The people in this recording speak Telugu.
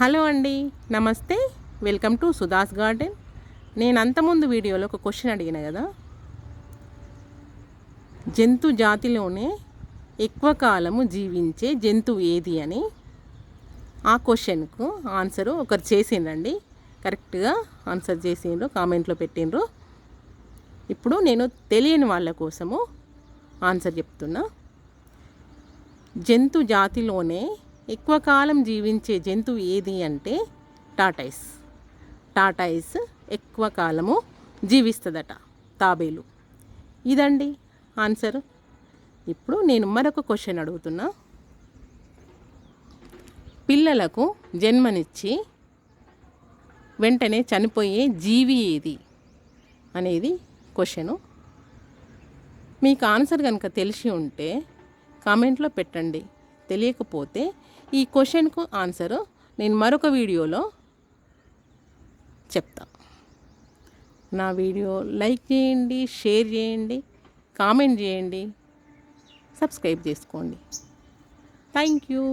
హలో అండి నమస్తే. Welcome to Sudha's garden. నేను అంతకుముందు వీడియోలో ఒక క్వశ్చన్ అడిగిన కదా? జంతు జాతిలోనే ఎక్కువ కాలము జీవించే జంతువు ఏది అని ఆ క్వశ్చన్కు ఆన్సరు ఒకరు చేసిండ్రండి. కరెక్ట్గా ఆన్సర్ చేసిండ్రు కామెంట్లో పెట్టిండ్రు. ఇప్పుడు నేను తెలియని వాళ్ళ కోసము ఆన్సర్ చెప్తున్నా. జంతు జాతిలోనే ఎక్కువ కాలం జీవించే జంతువు ఏది అంటే టాటైస్. టాటైస్ ఎక్కువ కాలము జీవిస్తుందట తాబేలు. ఇదండి ఆన్సర్. ఇప్పుడు నేను మరొక క్వశ్చన్ అడుగుతున్నా. పిల్లలకు జన్మనిచ్చి వెంటనే చనిపోయే జీవి ఏది అనేది క్వశ్చను. మీకు ఆన్సర్ కనుక తెలిసి ఉంటే కామెంట్లో పెట్టండి. తెలియకపోతే ఈ క్వశ్చన్కు ఆన్సరు నేను మరొక వీడియోలో చెప్తా. నా వీడియో లైక్ చేయండి షేర్ చేయండి కామెంట్ చేయండి సబ్స్క్రైబ్ చేసుకోండి. Thank you.